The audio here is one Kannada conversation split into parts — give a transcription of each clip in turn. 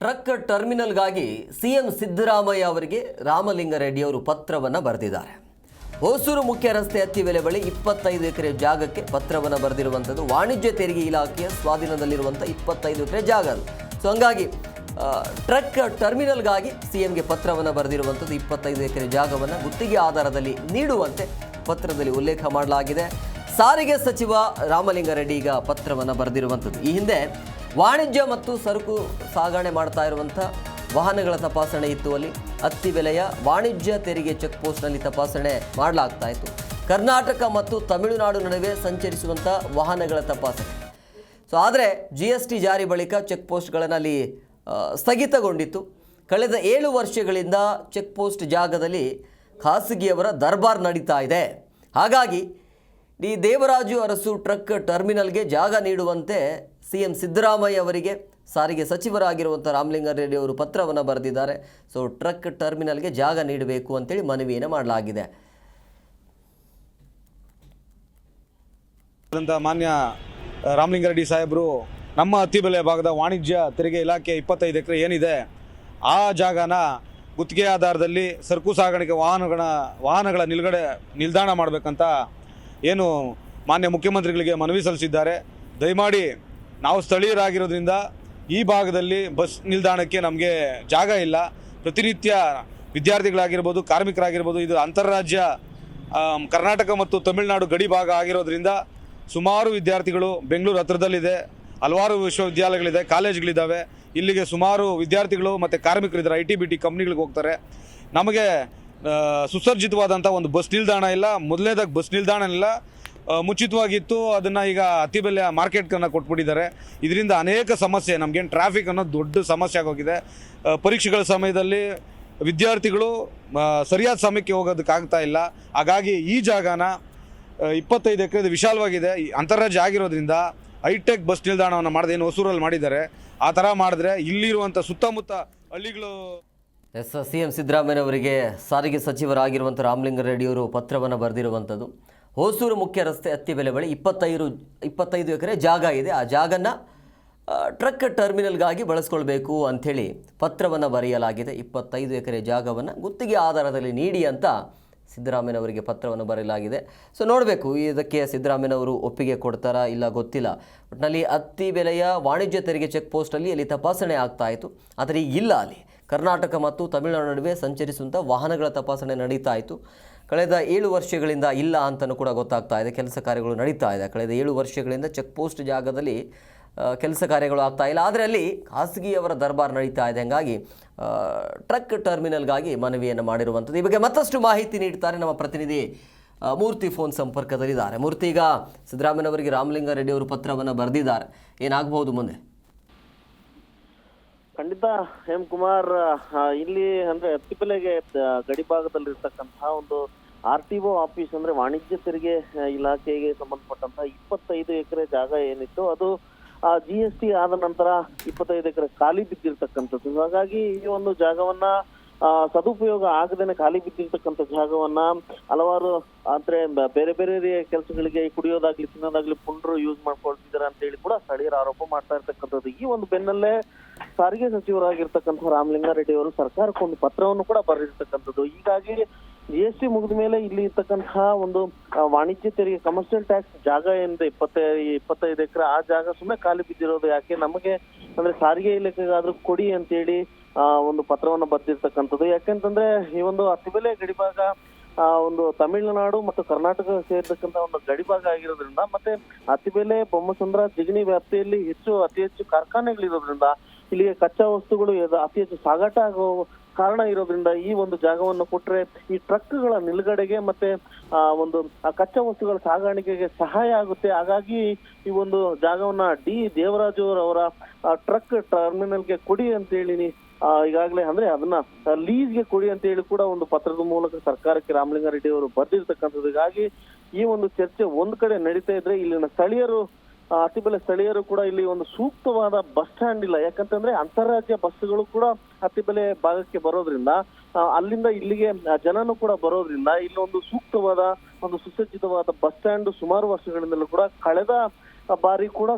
ಟ್ರಕ್ ಟರ್ಮಿನಲ್ಗಾಗಿ ಸಿ ಎಂ ಸಿದ್ದರಾಮಯ್ಯ ಅವರಿಗೆ ರಾಮಲಿಂಗಾರೆಡ್ಡಿ ಅವರು ಪತ್ರವನ್ನು ಬರೆದಿದ್ದಾರೆ. ಹೊಸೂರು ಮುಖ್ಯ ರಸ್ತೆ ಹತ್ತಿವೆಲೆ ಬಳಿ ಇಪ್ಪತ್ತೈದು ಎಕರೆ ಜಾಗಕ್ಕೆ ಪತ್ರವನ್ನು ಬರೆದಿರುವಂಥದ್ದು. ವಾಣಿಜ್ಯ ತೆರಿಗೆ ಇಲಾಖೆಯ ಸ್ವಾಧೀನದಲ್ಲಿರುವಂಥ ಇಪ್ಪತ್ತೈದು ಎಕರೆ ಜಾಗ ಅದು. ಸೊ ಹಂಗಾಗಿ ಟ್ರಕ್ ಟರ್ಮಿನಲ್ಗಾಗಿ ಸಿ ಎಂಗೆ ಪತ್ರವನ್ನು ಬರೆದಿರುವಂಥದ್ದು ಇಪ್ಪತ್ತೈದು ಎಕರೆ ಜಾಗವನ್ನು ಗುತ್ತಿಗೆ ಆಧಾರದಲ್ಲಿ ನೀಡುವಂತೆ ಪತ್ರದಲ್ಲಿ ಉಲ್ಲೇಖ ಮಾಡಲಾಗಿದೆ. ಸಾರಿಗೆ ಸಚಿವ ರಾಮಲಿಂಗಾರೆಡ್ಡಿ ಈಗ ಪತ್ರವನ್ನು ಬರೆದಿರುವಂಥದ್ದು. ಈ ಹಿಂದೆ ವಾಣಿಜ್ಯ ಮತ್ತು ಸರಕು ಸಾಗಣೆ ಮಾಡ್ತಾ ಇರುವಂಥ ವಾಹನಗಳ ತಪಾಸಣೆ ಇತ್ತು ಅಲ್ಲಿ. ಅತ್ತಿ ಬೆಲೆಯ ವಾಣಿಜ್ಯ ತೆರಿಗೆ ಚೆಕ್ ಪೋಸ್ಟ್ನಲ್ಲಿ ತಪಾಸಣೆ ಮಾಡಲಾಗ್ತಾ ಇತ್ತು. ಕರ್ನಾಟಕ ಮತ್ತು ತಮಿಳುನಾಡು ನಡುವೆ ಸಂಚರಿಸುವಂಥ ವಾಹನಗಳ ತಪಾಸಣೆ. ಸೊ, ಆದರೆ ಜಿ ಎಸ್ ಟಿ ಜಾರಿ ಬಳಿಕ ಚೆಕ್ ಪೋಸ್ಟ್ಗಳನ್ನು ಅಲ್ಲಿ ಸ್ಥಗಿತಗೊಂಡಿತ್ತು. ಕಳೆದ ಏಳು ವರ್ಷಗಳಿಂದ ಚೆಕ್ ಪೋಸ್ಟ್ ಜಾಗದಲ್ಲಿ ಖಾಸಗಿಯವರ ದರ್ಬಾರ್ ನಡೀತಾ ಇದೆ. ಹಾಗಾಗಿ ಈ ದೇವರಾಜು ಅರಸು ಟ್ರಕ್ ಟರ್ಮಿನಲ್ಗೆ ಜಾಗ ನೀಡುವಂತೆ ಸಿ ಎಂ ಸಿದ್ದರಾಮಯ್ಯ ಅವರಿಗೆ ಸಾರಿಗೆ ಸಚಿವರಾಗಿರುವಂಥ ರಾಮಲಿಂಗಾರೆಡ್ಡಿ ಅವರು ಪತ್ರವನ್ನು ಬರೆದಿದ್ದಾರೆ. ಸೊ, ಟ್ರಕ್ ಟರ್ಮಿನಲ್ಗೆ ಜಾಗ ನೀಡಬೇಕು ಅಂತೇಳಿ ಮನವಿಯನ್ನು ಮಾಡಲಾಗಿದೆ. ಮಾನ್ಯ ರಾಮಲಿಂಗಾರೆಡ್ಡಿ ಸಾಹೇಬರು, ನಮ್ಮ ಅತ್ತಿಬೆಲೆ ಭಾಗದ ವಾಣಿಜ್ಯ ತೆರಿಗೆ ಇಲಾಖೆ ಇಪ್ಪತ್ತೈದು ಎಕರೆ ಏನಿದೆ, ಆ ಜಾಗನ ಗುತ್ತಿಗೆ ಆಧಾರದಲ್ಲಿ ಸರಕು ಸಾಗಾಣಿಕೆ ವಾಹನಗಳ ವಾಹನಗಳ ನಿಲುಗಡೆ ನಿಲ್ದಾಣ ಮಾಡಬೇಕಂತ ಏನು ಮಾನ್ಯ ಮುಖ್ಯಮಂತ್ರಿಗಳಿಗೆ ಮನವಿ ಸಲ್ಲಿಸಿದ್ದಾರೆ. ದಯಮಾಡಿ ನಾವು ಸ್ಥಳೀಯರಾಗಿರೋದ್ರಿಂದ ಈ ಭಾಗದಲ್ಲಿ ಬಸ್ ನಿಲ್ದಾಣಕ್ಕೆ ನಮಗೆ ಜಾಗ ಇಲ್ಲ. ಪ್ರತಿನಿತ್ಯ ವಿದ್ಯಾರ್ಥಿಗಳಾಗಿರ್ಬೋದು, ಕಾರ್ಮಿಕರಾಗಿರ್ಬೋದು, ಇದು ಅಂತಾರಾಜ್ಯ ಕರ್ನಾಟಕ ಮತ್ತು ತಮಿಳುನಾಡು ಗಡಿ ಭಾಗ ಆಗಿರೋದ್ರಿಂದ ಸುಮಾರು ವಿದ್ಯಾರ್ಥಿಗಳು ಬೆಂಗಳೂರು ಹತ್ರದಲ್ಲಿದೆ, ಹಲವಾರು ವಿಶ್ವವಿದ್ಯಾಲಯಗಳಿದೆ, ಕಾಲೇಜ್ಗಳಿದ್ದಾವೆ. ಇಲ್ಲಿಗೆ ಸುಮಾರು ವಿದ್ಯಾರ್ಥಿಗಳು ಮತ್ತು ಕಾರ್ಮಿಕರಿದ್ದಾರೆ, ಐ ಟಿ, ಬಿ, ಟಿ ಕಂಪ್ನಿಗಳಿಗೆ ಹೋಗ್ತಾರೆ. ನಮಗೆ ಸುಸರ್ಜಿತವಾದಂಥ ಒಂದು ಬಸ್ ನಿಲ್ದಾಣ ಇಲ್ಲ. ಮೊದಲನೇದಾಗಿ ಬಸ್ ನಿಲ್ದಾಣ ಇಲ್ಲ. ಆ, ಮುಚ್ಚಿತವಾಗಿತ್ತು ಅದನ್ನು ಈಗ ಅತಿ ಬೆಲೆ ಮಾರ್ಕೆಟ್ಗಳನ್ನ ಕೊಟ್ಬಿಟ್ಟಿದ್ದಾರೆ. ಇದರಿಂದ ಅನೇಕ ಸಮಸ್ಯೆ ನಮಗೇನು ಟ್ರಾಫಿಕ್ ಅನ್ನೋದು ದೊಡ್ಡ ಸಮಸ್ಯೆ ಆಗೋಗಿದೆ. ಪರೀಕ್ಷೆಗಳ ಸಮಯದಲ್ಲಿ ವಿದ್ಯಾರ್ಥಿಗಳು ಸರಿಯಾದ ಸಮಯಕ್ಕೆ ಹೋಗೋದಕ್ಕಾಗ್ತಾ ಇಲ್ಲ. ಹಾಗಾಗಿ ಈ ಜಾಗನ ಇಪ್ಪತ್ತೈದು ಎಕರೆ ವಿಶಾಲವಾಗಿದೆ. ಈ ಅಂತಾರಾಜ್ಯ ಆಗಿರೋದ್ರಿಂದ ಹೈಟೆಕ್ ಬಸ್ ನಿಲ್ದಾಣವನ್ನು ಮಾಡಿದೆ ಏನು ಹೊಸೂರಲ್ಲಿ ಮಾಡಿದ್ದಾರೆ. ಆ ಥರ ಮಾಡಿದ್ರೆ ಇಲ್ಲಿರುವಂಥ ಸುತ್ತಮುತ್ತ ಹಳ್ಳಿಗಳು ಎಸ್ ಸಿ ಎಂ ಸಿದ್ದರಾಮಯ್ಯನವರಿಗೆ ಸಾರಿಗೆ ಸಚಿವರಾಗಿರುವಂಥ ರಾಮಲಿಂಗಾರೆಡ್ಡಿಯವರು ಪತ್ರವನ್ನು ಬರೆದಿರುವಂಥದ್ದು ಹೊಸೂರು ಮುಖ್ಯ ರಸ್ತೆ ಅತ್ತಿಬೆಲೆ ಬಳಿ ಇಪ್ಪತ್ತೈದು ಇಪ್ಪತ್ತೈದು ಎಕರೆ ಜಾಗ ಇದೆ. ಆ ಜಾಗನ ಟ್ರಕ್ ಟರ್ಮಿನಲ್ಗಾಗಿ ಬಳಸ್ಕೊಳ್ಬೇಕು ಅಂಥೇಳಿ ಪತ್ರವನ್ನು ಬರೆಯಲಾಗಿದೆ. ಇಪ್ಪತ್ತೈದು ಎಕರೆ ಜಾಗವನ್ನು ಗುತ್ತಿಗೆ ಆಧಾರದಲ್ಲಿ ನೀಡಿ ಅಂತ ಸಿದ್ದರಾಮಯ್ಯನವರಿಗೆ ಪತ್ರವನ್ನು ಬರೆಯಲಾಗಿದೆ. ಸೊ, ನೋಡಬೇಕು ಇದಕ್ಕೆ ಸಿದ್ದರಾಮಯ್ಯನವರು ಒಪ್ಪಿಗೆ ಕೊಡ್ತಾರಾ ಇಲ್ಲ ಗೊತ್ತಿಲ್ಲ. ಒಟ್ಟಿನಲ್ಲಿ ಅತ್ತಿ ಬೆಲೆಯ ವಾಣಿಜ್ಯ ತೆರಿಗೆ ಚೆಕ್ ಪೋಸ್ಟಲ್ಲಿ ಅಲ್ಲಿ ತಪಾಸಣೆ ಆಗ್ತಾ ಇತ್ತು. ಆದರೆ ಈಗ ಇಲ್ಲ ಅಲ್ಲಿ. ಕರ್ನಾಟಕ ಮತ್ತು ತಮಿಳುನಾಡು ನಡುವೆ ಸಂಚರಿಸುವಂಥ ವಾಹನಗಳ ತಪಾಸಣೆ ನಡೀತಾ ಇತ್ತು. ಕಳೆದ ಏಳು ವರ್ಷಗಳಿಂದ ಇಲ್ಲ ಅಂತಲೂ ಕೂಡ ಗೊತ್ತಾಗ್ತಾ ಇದೆ. ಕೆಲಸ ಕಾರ್ಯಗಳು ನಡೀತಾ ಇದೆ. ಕಳೆದ ಏಳು ವರ್ಷಗಳಿಂದ ಚೆಕ್ ಪೋಸ್ಟ್ ಜಾಗದಲ್ಲಿ ಕೆಲಸ ಕಾರ್ಯಗಳು ಆಗ್ತಾ ಇಲ್ಲ. ಆದರೆ ಅಲ್ಲಿ ಖಾಸಗಿಯವರ ದರ್ಬಾರ್ ನಡೀತಾ ಇದೆ. ಹಾಗಾಗಿ ಟ್ರಕ್ ಟರ್ಮಿನಲ್ಗಾಗಿ ಮನವಿಯನ್ನು ಮಾಡಿರುವಂಥದ್ದು. ಈ ಬಗ್ಗೆ ಮತ್ತಷ್ಟು ಮಾಹಿತಿ ನೀಡ್ತಾರೆ ನಮ್ಮ ಪ್ರತಿನಿಧಿ ಮೂರ್ತಿ ಫೋನ್ ಸಂಪರ್ಕದಲ್ಲಿದ್ದಾರೆ. ಮೂರ್ತಿ, ಈಗ ಸಿದ್ದರಾಮಯ್ಯನವರಿಗೆ ರಾಮಲಿಂಗಾರೆಡ್ಡಿ ಅವರು ಪತ್ರವನ್ನು ಬರೆದಿದ್ದಾರೆ. ಏನಾಗಬಹುದು ಮುಂದೆ? ಖಂಡಿತ ಹೇಮ್ ಕುಮಾರ್ ಇಲ್ಲಿ ಅಂದ್ರೆ ತಿಪ್ಪಲೆಗೆ ಗಡಿ ಇರ್ತಕ್ಕಂತಹ ಒಂದು ಆರ್ ಟಿ ಒ ಆಫೀಸ್ ಅಂದ್ರೆ ವಾಣಿಜ್ಯ ತೆರಿಗೆ ಆ, ಇಲಾಖೆಗೆ ಸಂಬಂಧಪಟ್ಟಂತ ಇಪ್ಪತ್ತೈದು ಎಕರೆ ಜಾಗ ಏನಿತ್ತು ಅದು ಜಿ ಎಸ್ ಟಿ ಆದ ನಂತರ ಇಪ್ಪತ್ತೈದು ಎಕರೆ ಖಾಲಿ ಬಿದ್ದಿರ್ತಕ್ಕಂಥದ್ದು. ಹಾಗಾಗಿ ಈ ಒಂದು ಜಾಗವನ್ನ ಆ, ಸದುಪಯೋಗ ಆಗದೇನೆ ಖಾಲಿ ಬಿದ್ದಿರ್ತಕ್ಕಂಥ ಜಾಗವನ್ನ ಹಲವಾರು ಅಂದ್ರೆ ಬೇರೆ ಬೇರೆ ಕೆಲಸಗಳಿಗೆ ಕುಡಿಯೋದಾಗ್ಲಿ ತಿನ್ನೋದಾಗ್ಲಿ ಪುಂಡ್ರು ಯೂಸ್ ಮಾಡ್ಕೊಳ್ತಿದ್ದಾರೆ ಅಂತ ಹೇಳಿ ಕೂಡ ಸ್ಥಳೀಯರ ಆರೋಪ ಮಾಡ್ತಾ ಇರ್ತಕ್ಕಂಥದ್ದು. ಈ ಒಂದು ಬೆನ್ನಲ್ಲೇ ಸಾರಿಗೆ ಸಚಿವರಾಗಿರ್ತಕ್ಕಂಥ ರಾಮಲಿಂಗಾರೆಡ್ಡಿ ಅವರು ಸರ್ಕಾರಕ್ಕೊಂದು ಪತ್ರವನ್ನು ಕೂಡ ಬರೆದಿರ್ತಕ್ಕಂಥದ್ದು. ಹೀಗಾಗಿ ಜಿ ಎಸ್ ಟಿ ಮುಗಿದ ಮೇಲೆ ಇಲ್ಲಿ ಇರ್ತಕ್ಕಂತಹ ಒಂದು ವಾಣಿಜ್ಯ ತೆರಿಗೆ ಕಮರ್ಷಿಯಲ್ ಟ್ಯಾಕ್ಸ್ ಜಾಗ ಏನಿದೆ ಇಪ್ಪತ್ತೈದು ಇಪ್ಪತ್ತೈದು ಎಕರೆ ಆ ಜಾಗ ಸುಮ್ಮನೆ ಖಾಲಿ ಬಿದ್ದಿರೋದು ಯಾಕೆ? ನಮಗೆ ಅಂದ್ರೆ ಸಾರಿಗೆ ಇಲಾಖೆಗಾದ್ರೂ ಕೊಡಿ ಅಂತೇಳಿ ಒಂದು ಪತ್ರವನ್ನು ಬರೆದಿರ್ತಕ್ಕಂಥದ್ದು. ಯಾಕೆಂತಂದ್ರೆ ಈ ಒಂದು ಅತಿಬೆಲೆ ಗಡಿಭಾಗ ಒಂದು ತಮಿಳುನಾಡು ಮತ್ತು ಕರ್ನಾಟಕ ಸೇರ್ತಕ್ಕಂತ ಒಂದು ಗಡಿಭಾಗ ಆಗಿರೋದ್ರಿಂದ ಮತ್ತೆ ಅತಿಬೆಲೆ ಬೊಮ್ಮಸಂದ್ರ, ಜಿಗಣಿ ವ್ಯಾಪ್ತಿಯಲ್ಲಿ ಹೆಚ್ಚು, ಅತಿ ಹೆಚ್ಚು ಕಾರ್ಖಾನೆಗಳಿರೋದ್ರಿಂದ ಇಲ್ಲಿಗೆ ಕಚ್ಚಾ ವಸ್ತುಗಳು ಅತಿ ಹೆಚ್ಚು ಸಾಗಾಟ ಆಗೋ ಕಾರಣ ಇರೋದ್ರಿಂದ ಈ ಒಂದು ಜಾಗವನ್ನು ಕೊಟ್ರೆ ಈ ಟ್ರಕ್ಗಳ ನಿಲುಗಡೆಗೆ ಮತ್ತೆ, ಆ, ಒಂದು ಕಚ್ಚಾ ವಸ್ತುಗಳ ಸಾಗಾಣಿಕೆಗೆ ಸಹಾಯ ಆಗುತ್ತೆ. ಹಾಗಾಗಿ ಈ ಒಂದು ಜಾಗವನ್ನ ಡಿ ದೇವರಾಜು ಅವರ ಟ್ರಕ್ ಟರ್ಮಿನಲ್ಗೆ ಕೊಡಿ ಅಂತ ಹೇಳಿ ಈಗಾಗಲೇ ಅಂದ್ರೆ ಅದನ್ನ ಲೀಸ್ಗೆ ಕೊಡಿ ಅಂತ ಹೇಳಿ ಕೂಡ ಒಂದು ಪತ್ರದ ಮೂಲಕ ಸರ್ಕಾರಕ್ಕೆ ರಾಮಲಿಂಗಾರೆಡ್ಡಿ ಅವರು ಬರ್ದಿರ್ತಕ್ಕಂಥದ್ದು. ಈ ಒಂದು ಚರ್ಚೆ ಒಂದ್ ಕಡೆ ನಡೀತಾ ಇದ್ರೆ ಇಲ್ಲಿನ ಸ್ಥಳೀಯರು ಅತಿಬೆಲೆ ಸ್ಥಳೀಯರು ಕೂಡ ಇಲ್ಲಿ ಒಂದು ಸೂಕ್ತವಾದ ಬಸ್ ಸ್ಟ್ಯಾಂಡ್ ಇಲ್ಲ. ಯಾಕಂತಂದ್ರೆ ಅಂತಾರಾಜ್ಯ ಬಸ್ಗಳು ಕೂಡ ಅತಿಬೆಲೆ ಭಾಗಕ್ಕೆ ಬರೋದ್ರಿಂದ ಅಲ್ಲಿಂದ ಇಲ್ಲಿಗೆ ಜನನು ಕೂಡ ಬರೋದ್ರಿಂದ ಇಲ್ಲೊಂದು ಸೂಕ್ತವಾದ, ಒಂದು ಸುಸಜ್ಜಿತವಾದ ಬಸ್ ಸ್ಟ್ಯಾಂಡ್ ಸುಮಾರು ವರ್ಷಗಳಿಂದಲೂ ಕೂಡ ಕಳೆದ ಬಾರಿ ಕೂಡ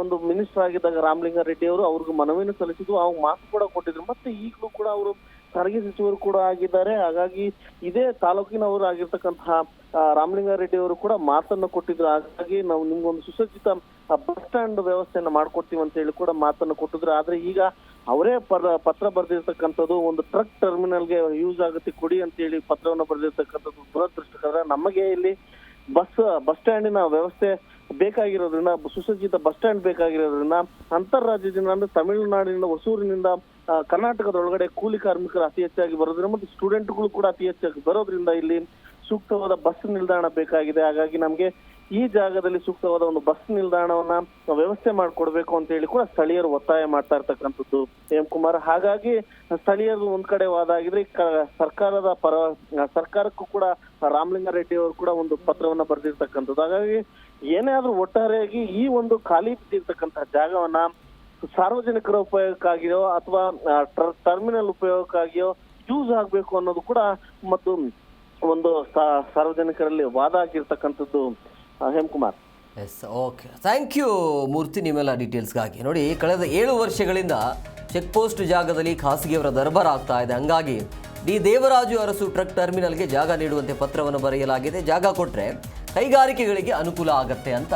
ಒಂದು ಮಿನಿಸ್ಟರ್ ಆಗಿದ್ದಾಗ ರಾಮಲಿಂಗಾರೆಡ್ಡಿ ಅವರು ಅವ್ರಿಗೆ ಮನವಿಯನ್ನು ಸಲ್ಲಿಸಿದ್ರು ಅವ್ರು ಮಾತು ಕೂಡ ಕೊಟ್ಟಿದ್ರು. ಮತ್ತೆ ಈಗಲೂ ಕೂಡ ಅವರು ಸಾರಿಗೆ ಸಚಿವರು ಕೂಡ ಆಗಿದ್ದಾರೆ. ಹಾಗಾಗಿ ಇದೇ ತಾಲೂಕಿನವರು ಆಗಿರ್ತಕ್ಕಂತಹ ರಾಮಲಿಂಗಾರೆಡ್ಡಿ ಅವರು ಕೂಡ ಮಾತನ್ನು ಕೊಟ್ಟಿದ್ರು. ಹಾಗಾಗಿ ನಾವು ನಿಮ್ಗೊಂದು ಸುಸಜ್ಜಿತ ಬಸ್ ಸ್ಟ್ಯಾಂಡ್ ವ್ಯವಸ್ಥೆಯನ್ನ ಮಾಡ್ಕೊಡ್ತೀವಿ ಅಂತ ಹೇಳಿ ಕೂಡ ಮಾತನ್ನು ಕೊಟ್ಟಿದ್ರು. ಆದ್ರೆ ಈಗ ಅವರೇ ಪತ್ರ ಬರೆದಿರ್ತಕ್ಕಂಥದ್ದು ಒಂದು ಟ್ರಕ್ ಟರ್ಮಿನಲ್ಗೆ ಯೂಸ್ ಆಗುತ್ತೆ, ಕೊಡಿ ಅಂತ ಹೇಳಿ ಪತ್ರವನ್ನು ಬರೆದಿರ್ತಕ್ಕಂಥದ್ದು ದುರದೃಷ್ಟಕರ. ನಮಗೆ ಇಲ್ಲಿ ಬಸ್ ಬಸ್ ಸ್ಟ್ಯಾಂಡಿನ ವ್ಯವಸ್ಥೆ ಬೇಕಾಗಿರೋದ್ರಿಂದ, ಸುಸಜ್ಜಿತ ಬಸ್ ಸ್ಟ್ಯಾಂಡ್ ಬೇಕಾಗಿರೋದ್ರಿಂದ ಅಂತಾರಾಜ್ಯದಿಂದ ಅಂದ್ರೆ ತಮಿಳುನಾಡಿನಿಂದ ಹೊಸೂರಿನಿಂದ ಕರ್ನಾಟಕದ ಕರ್ನಾಟಕದೊಳಗಡೆ ಕೂಲಿ ಕಾರ್ಮಿಕರು ಅತಿ ಹೆಚ್ಚಾಗಿ ಬರೋದ್ರಿಂದ, ಮತ್ತು ಸ್ಟೂಡೆಂಟ್ಗಳು ಕೂಡ ಅತಿ ಹೆಚ್ಚಾಗಿ ಬರೋದ್ರಿಂದ ಇಲ್ಲಿ ಸೂಕ್ತವಾದ ಬಸ್ ನಿಲ್ದಾಣ ಬೇಕಾಗಿದೆ. ಹಾಗಾಗಿ ನಮಗೆ ಈ ಜಾಗದಲ್ಲಿ ಸೂಕ್ತವಾದ ಒಂದು ಬಸ್ ನಿಲ್ದಾಣವನ್ನ ವ್ಯವಸ್ಥೆ ಮಾಡಿಕೊಡ್ಬೇಕು ಅಂತ ಹೇಳಿ ಕೂಡ ಸ್ಥಳೀಯರು ಒತ್ತಾಯ ಮಾಡ್ತಾ ಇರ್ತಕ್ಕಂಥದ್ದು, ಎಂ ಕುಮಾರ್. ಹಾಗಾಗಿ ಸ್ಥಳೀಯರು ಒಂದ್ ಕಡೆ ವಾದ ಆಗಿದ್ರೆ ಸರ್ಕಾರದ ಪರ, ಸರ್ಕಾರಕ್ಕೂ ಕೂಡ ರಾಮಲಿಂಗಾರೆಡ್ಡಿ ಅವರು ಕೂಡ ಒಂದು ಪತ್ರವನ್ನ ಬರೆದಿರ್ತಕ್ಕಂಥದ್ದು. ಹಾಗಾಗಿ ಏನೇ ಆದ್ರೂ ಒಟ್ಟಾರೆಯಾಗಿ ಈ ಒಂದು ಖಾಲಿ ಬಿದ್ದಿರ್ತಕ್ಕಂತಹ ಜಾಗವನ್ನ ಸಾರ್ವಜನಿಕರ ಉಪಯೋಗಕ್ಕಾಗಿಯೋ ಅಥವಾ ಟರ್ಮಿನಲ್ ಉಪಯೋಗಕ್ಕಾಗಿಯೋ ಯೂಸ್ ಆಗ್ಬೇಕು ಅನ್ನೋದು ಕೂಡ ಮತ್ತು ಒಂದು ಸಾ- ಸಾರ್ವಜನಿಕರಲ್ಲಿ ವಾದ ಆಗಿರ್ತಕ್ಕಂಥದ್ದು Hemakumar. Yes okay thank you Murthy ನಿಮ್ಮೆಲ್ಲ ಡೀಟೇಲ್ಸ್ಗಾಗಿ ನೋಡಿ ಕಳೆದ ಏಳು ವರ್ಷಗಳಿಂದ ಚೆಕ್ ಪೋಸ್ಟ್ ಜಾಗದಲ್ಲಿ ಖಾಸಗಿಯವರ ದರ್ಬಾರ್ ಆಗ್ತಾ ಇದೆ. ಹಂಗಾಗಿ ಡಿ ದೇವರಾಜು ಅರಸು ಟ್ರಕ್ ಟರ್ಮಿನಲ್ಗೆ ಜಾಗ ನೀಡುವಂತೆ ಪತ್ರವನ್ನು ಬರೆಯಲಾಗಿದೆ. ಜಾಗ ಕೊಟ್ಟರೆ ಕೈಗಾರಿಕೆಗಳಿಗೆ ಅನುಕೂಲ ಆಗತ್ತೆ ಅಂತ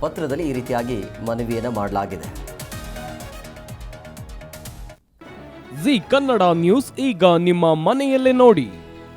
ಪತ್ರದಲ್ಲಿ ಈ ರೀತಿಯಾಗಿ ಮನವಿಯನ್ನು ಮಾಡಲಾಗಿದೆ. ಜಿ ಕನ್ನಡ ನ್ಯೂಸ್ ಈಗ ನಿಮ್ಮ ಮನೆಯಲ್ಲೇ ನೋಡಿ.